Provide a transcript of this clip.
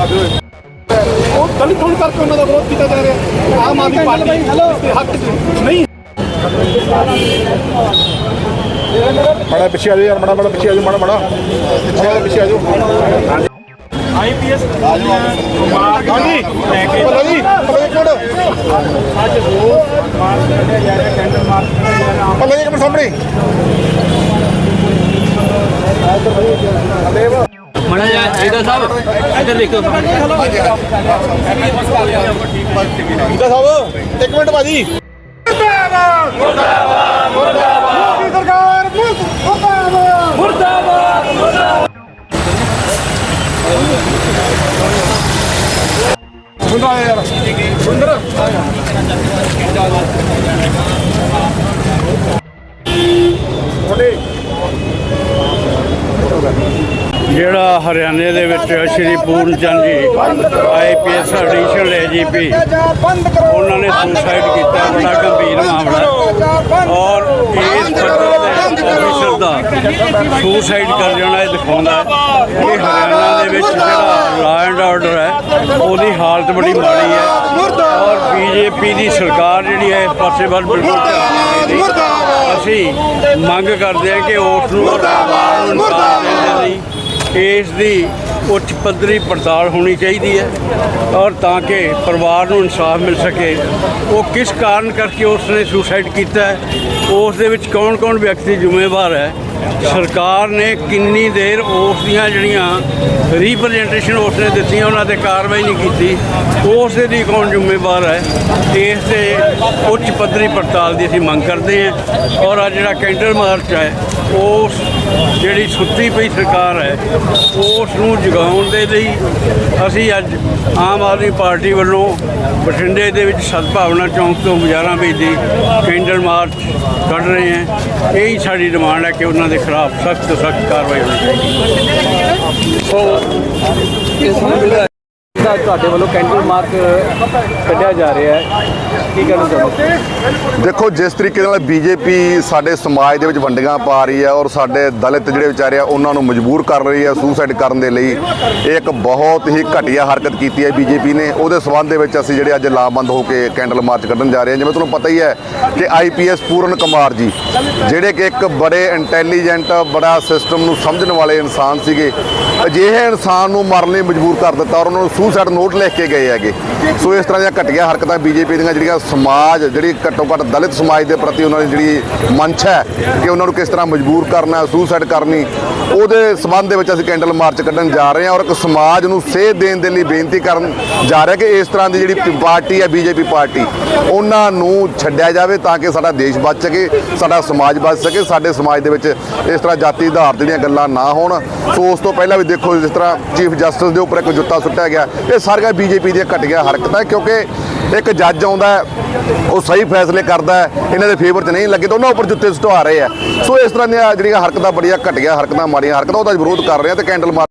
ਉਹ ਦਲਿਤ ਹੋਣ ਕਰਕੇ ਉਹਨਾਂ ਦਾ ਵਿਰੋਧ ਕੀਤਾ ਜਾ ਰਿਹਾ। ਆਮ ਆਦਮੀ ਪਾਰਟੀ ਇਸ ਹੱਕ 'ਚ ਨਹੀਂ। ਮਾੜਾ ਪਿੱਛੇ ਆ ਜਾਓ ਯਾਰ ਮਾੜਾ ਮਾੜਾ ਪਿੱਛੇ ਆ ਜਾਓ ਮਾੜਾ ਮਾੜਾ। ਪਿੱਛੇ ਆ ਜਾਓ, ਪਿੱਛੇ ਆ ਜਾਓ। ਆਈਪੀਐਸ ਹਾਂਜੀ। ਬੋਲੋ ਜੀ ਬੋਲੋ ਇੱਕ ਮਿੰਟ ਅੱਜ ਦੋ ਮਾਰਚ ਕੱਢਿਆ ਜਾ ਰਿਹਾ ਕੈਂਡਲ ਮਾਰਚ ਕੱਢਿਆ ਜਾ ਰਿਹਾ। ਬੋਲੋ ਜੀ ਮਿੰਟ ਸਾਹਮਣੇ। ਮੜਾ ਜਾ ਇਹਦਾ ਸਾਹਿਬ, ਇੱਧਰ ਦੇਖੋ ਜੀਦਾ ਸਾਹਿਬ, ਇੱਕ ਮਿੰਟ ਭਾਜੀ। ਸਰਕਾਰ ਮੁਰਦਾਬਾਦ ਸੁਣਦਾ ਯਾਰ। ਸੁੰਦਰ। ਜਿਹੜਾ ਹਰਿਆਣੇ ਦੇ ਵਿੱਚ ਸ਼੍ਰੀ ਪੂਰਨ Chand ji IPS additional AGP ਉਹਨਾਂ ਨੇ ਸੁਸਾਈਡ ਕੀਤਾ ਬੜਾ ਗੰਭੀਰ ਮਾਮਲਾ। ਔਰ ਇਸ ਪੱਤਰ ਦੇ ਅਫੀਸਰ ਦਾ ਸੁਸਾਈਡ ਕਰ ਜਾਣਾ ਇਹ ਦਿਖਾਉਂਦਾ ਕਿ ਹਰਿਆਣਾ ਦੇ ਵਿੱਚ ਜਿਹੜਾ ਲਾ ਐਂਡ ਆਰਡਰ ਹੈ ਉਹਦੀ ਹਾਲਤ ਬੜੀ ਮਾੜੀ ਹੈ। ਔਰ ਬੀਜੇਪੀ ਦੀ ਸਰਕਾਰ ਜਿਹੜੀ ਹੈ ਇਸ ਪਾਸੇ ਵੱਲ ਬਿਲਕੁਲ ਧਿਆਨ ਨਹੀਂ ਅਸੀਂ ਮੰਗ ਕਰਦੇ ਹਾਂ ਕਿ ਉਸ ਨੂੰ ਪਰਿਵਾਰ ਨੂੰ ਇਸ ਦੀ ਉੱਚ ਪੱਧਰੀ ਪੜਤਾਲ ਹੋਣੀ ਚਾਹੀਦੀ ਹੈ ਔਰ ਤਾਂ ਕਿ ਪਰਿਵਾਰ ਨੂੰ ਇਨਸਾਫ ਮਿਲ ਸਕੇ। ਉਹ ਕਿਸ ਕਾਰਨ ਕਰਕੇ ਉਸ ਨੇ ਸੁਸਾਈਡ ਕੀਤਾ ਹੈ, ਉਸ ਦੇ ਵਿੱਚ ਕੌਣ-ਕੌਣ ਵਿਅਕਤੀ ਜ਼ਿੰਮੇਵਾਰ ਹੈ? ਸਰਕਾਰ ਨੇ ਕਿੰਨੀ ਦੇਰ ਉਸ ਦੀਆਂ ਜਿਹੜੀਆਂ ਰਿਪਰੈਜ਼ੈਂਟੇਸ਼ਨ ਉਸ ਨੇ ਦਿੱਤੀਆਂ, ਉਹਨਾਂ ਤੇ ਕਾਰਵਾਈ ਨਹੀਂ ਕੀਤੀ। ਉਸ ਦੇ ਲਈ ਕੌਣ ਜ਼ਿੰਮੇਵਾਰ ਹੈ? ਇਸ ਦੇ ਉੱਚ ਪੱਧਰੀ ਪੜਤਾਲ ਦੀ ਅਸੀਂ ਮੰਗ ਕਰਦੇ ਹਾਂ। ਔਰ ਅੱਜ ਜਿਹੜਾ ਕੈਂਡਲ ਮਾਰਚ ਹੈ, ਉਸ ਜਿਹੜੀ ਸੁੱਤੀ ਪਈ ਸਰਕਾਰ ਹੈ, ਉਸ ਨੂੰ ਜਗਾਉਣ ਦੇ ਲਈ ਅਸੀਂ ਅੱਜ ਆਮ ਆਦਮੀ ਪਾਰਟੀ ਵੱਲੋਂ ਬਠਿੰਡੇ ਦੇ ਵਿੱਚ ਸਦਭਾਵਨਾ ਚੌਂਕ ਤੋਂ ਬਾਜ਼ਾਰਾਂ ਵਿੱਚ ਕੈਂਡਲ ਮਾਰਚ ਕੱਢ ਰਹੇ ਹਾਂ। ਇਹੀ ਸਾਡੀ ਡਿਮਾਂਡ ਹੈ ਕਿ ਉਹਨਾਂ ਦੇ ਖਿਲਾਫ ਸਖਤ ਸਖਤ ਕਾਰਵਾਈ ਹੋਣੀ ਚਾਹੀਦੀ ਦਾ ਤੁਹਾਡੇ ਵੱਲੋਂ ਕੈਂਡਲ ਮਾਰਕ ਕੱਢਿਆ ਜਾ ਰਿਹਾ ਹੈ, ਕੀ ਕਹਿਣਾ ਚਾਹੁੰਦੇ ਦੇਖੋ, ਜਿਸ ਤਰੀਕੇ ਨਾਲ ਬੀਜੇਪੀ ਸਾਡੇ ਸਮਾਜ ਦੇ ਵਿੱਚ ਵੰਡੀਆਂ ਪਾ ਰਹੀ ਹੈ ਔਰ ਸਾਡੇ ਦਲਿਤ ਜਿਹੜੇ ਵਿਚਾਰੇ ਆ, ਉਹਨਾਂ ਨੂੰ ਮਜਬੂਰ ਕਰ ਰਹੀ ਹੈ ਸੁਸਾਈਡ ਕਰਨ ਦੇ ਲਈ। ਇਹ ਇੱਕ ਬਹੁਤ ਹੀ ਘਟੀਆ ਹਰਕਤ ਕੀਤੀ ਹੈ ਬੀਜੇਪੀ ਨੇ। ਉਹਦੇ ਸਬੰਧ ਦੇ ਵਿੱਚ ਅਸੀਂ ਜਿਹੜੇ ਅੱਜ ਲਾਮਬੰਦ ਹੋ ਕੇ ਕੈਂਡਲ ਮਾਰਚ ਕੱਢਣ ਜਾ ਰਹੇ ਹਾਂ। ਜਿਵੇਂ ਤੁਹਾਨੂੰ ਪਤਾ ਹੀ ਹੈ ਕਿ ਆਈਪੀਐਸ ਪੂਰਨ ਕੁਮਾਰ ਜੀ, ਜਿਹੜੇ ਕਿ ਇੱਕ ਬੜੇ ਇੰਟੈਲੀਜੈਂਟ ਬੜਾ ਸਿਸਟਮ ਨੂੰ ਸਮਝਣ ਵਾਲੇ ਇਨਸਾਨ ਸੀਗੇ, ਅਜਿਹੇ ਇਨਸਾਨ ਨੂੰ ਮਰਨ ਲਈ ਮਜਬੂਰ ਕਰ ਦਿੱਤਾ ਔਰ ਉਹਨਾਂ ਨੂੰ ਸੁਸਾਈਡ ਨੋਟ ਲਿਖ ਕੇ ਗਏ ਹੈਗੇ। ਸੋ ਇਸ ਤਰ੍ਹਾਂ ਦੀਆਂ ਘਟੀਆਂ ਹਰਕਤਾਂ ਬੀਜੇਪੀ ਦੀਆਂ ਜਿਹੜੀਆਂ ਸਮਾਜ, ਜਿਹੜੀ ਘੱਟੋ ਘੱਟ ਦਲਿਤ ਸਮਾਜ ਦੇ ਪ੍ਰਤੀ ਉਹਨਾਂ ਦੀ ਜਿਹੜੀ ਮੰਚ ਹੈ ਕਿ ਉਹਨਾਂ ਨੂੰ ਕਿਸ ਤਰ੍ਹਾਂ ਮਜਬੂਰ ਕਰਨਾ ਸੁਸਾਈਡ ਕਰਨੀ, ਉਹਦੇ ਸਬੰਧ ਦੇ ਵਿੱਚ ਅਸੀਂ ਕੈਂਡਲ ਮਾਰਚ ਕੱਢਣ ਜਾ ਰਹੇ ਹਾਂ ਔਰ ਇੱਕ ਸਮਾਜ ਨੂੰ ਸੇਧ ਦੇਣ ਦੇ ਲਈ ਬੇਨਤੀ ਕਰਨ ਜਾ ਰਿਹਾ ਕਿ ਇਸ ਤਰ੍ਹਾਂ ਦੀ ਜਿਹੜੀ ਪਾਰਟੀ ਹੈ, ਬੀਜੇਪੀ ਪਾਰਟੀ, ਉਹਨਾਂ ਨੂੰ ਛੱਡਿਆ ਜਾਵੇ ਤਾਂ ਕਿ ਸਾਡਾ ਦੇਸ਼ ਬਚ ਸਕੇ, ਸਾਡਾ ਸਮਾਜ ਬਚ ਸਕੇ, ਸਾਡੇ ਸਮਾਜ ਦੇ ਵਿੱਚ ਇਸ ਤਰ੍ਹਾਂ ਜਾਤੀ ਆਧਾਰ ਦੀਆਂ ਗੱਲਾਂ ਨਾ ਹੋਣ। ਸੋ ਉਸ ਤੋਂ ਪਹਿਲਾਂ ਵੀ ਦੇਖੋ, ਜਿਸ ਤਰ੍ਹਾਂ ਚੀਫ ਜਸਟਿਸ ਦੇ ਉੱਪਰ ਇੱਕ ਜੁੱਤਾ ਸੁੱਟਿਆ ਗਿਆ ਇਹ ਸਾਰੀਆਂ ਬੀਜੇਪੀ ਦੀਆਂ ਘਟੀਆਂ ਹਰਕਤਾਂ, ਕਿਉਂਕਿ ਇੱਕ ਜੱਜ ਆਉਂਦਾ ਉਹ ਸਹੀ ਫੈਸਲੇ ਕਰਦਾ ਇਹਨਾਂ ਦੇ ਫੇਵਰ 'ਚ ਨਹੀਂ ਲੱਗੇ ਤਾਂ ਉਹਨਾਂ ਉੱਪਰ ਜੁੱਤੇ ਸੁਟਵਾ ਰਹੇ ਆ। ਸੋ ਇਸ ਤਰ੍ਹਾਂ ਦੀਆਂ ਜਿਹੜੀਆਂ ਹਰਕਤਾਂ, ਬੜੀਆਂ ਘਟੀਆਂ ਹਰਕਤਾਂ, ਮਾੜੀਆਂ ਹਰਕਤਾਂ, ਉਹਦਾ ਵਿਰੋਧ ਕਰ ਰਹੇ ਆ ਤੇ ਕੈਂਡਲ ਮਾਰ